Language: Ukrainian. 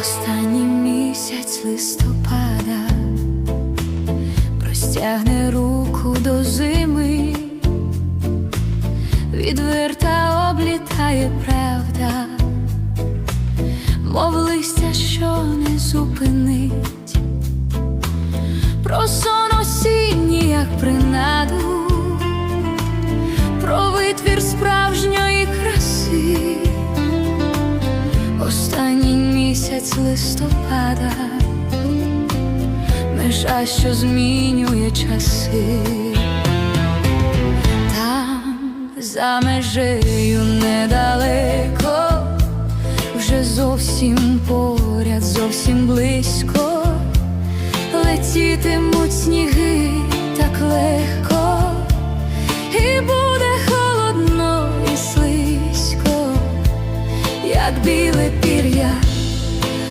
Останній місяць листопада простягне руку до зими, відверта облітає правда, мов листя, що не зупинить, про сон осінній, як принаду, місяць листопада, межа, що змінює часи, там за межею недалеко, вже зовсім поряд, зовсім близько, летітимуть сніги так легко, і буде холодно і слизько як біле пір'я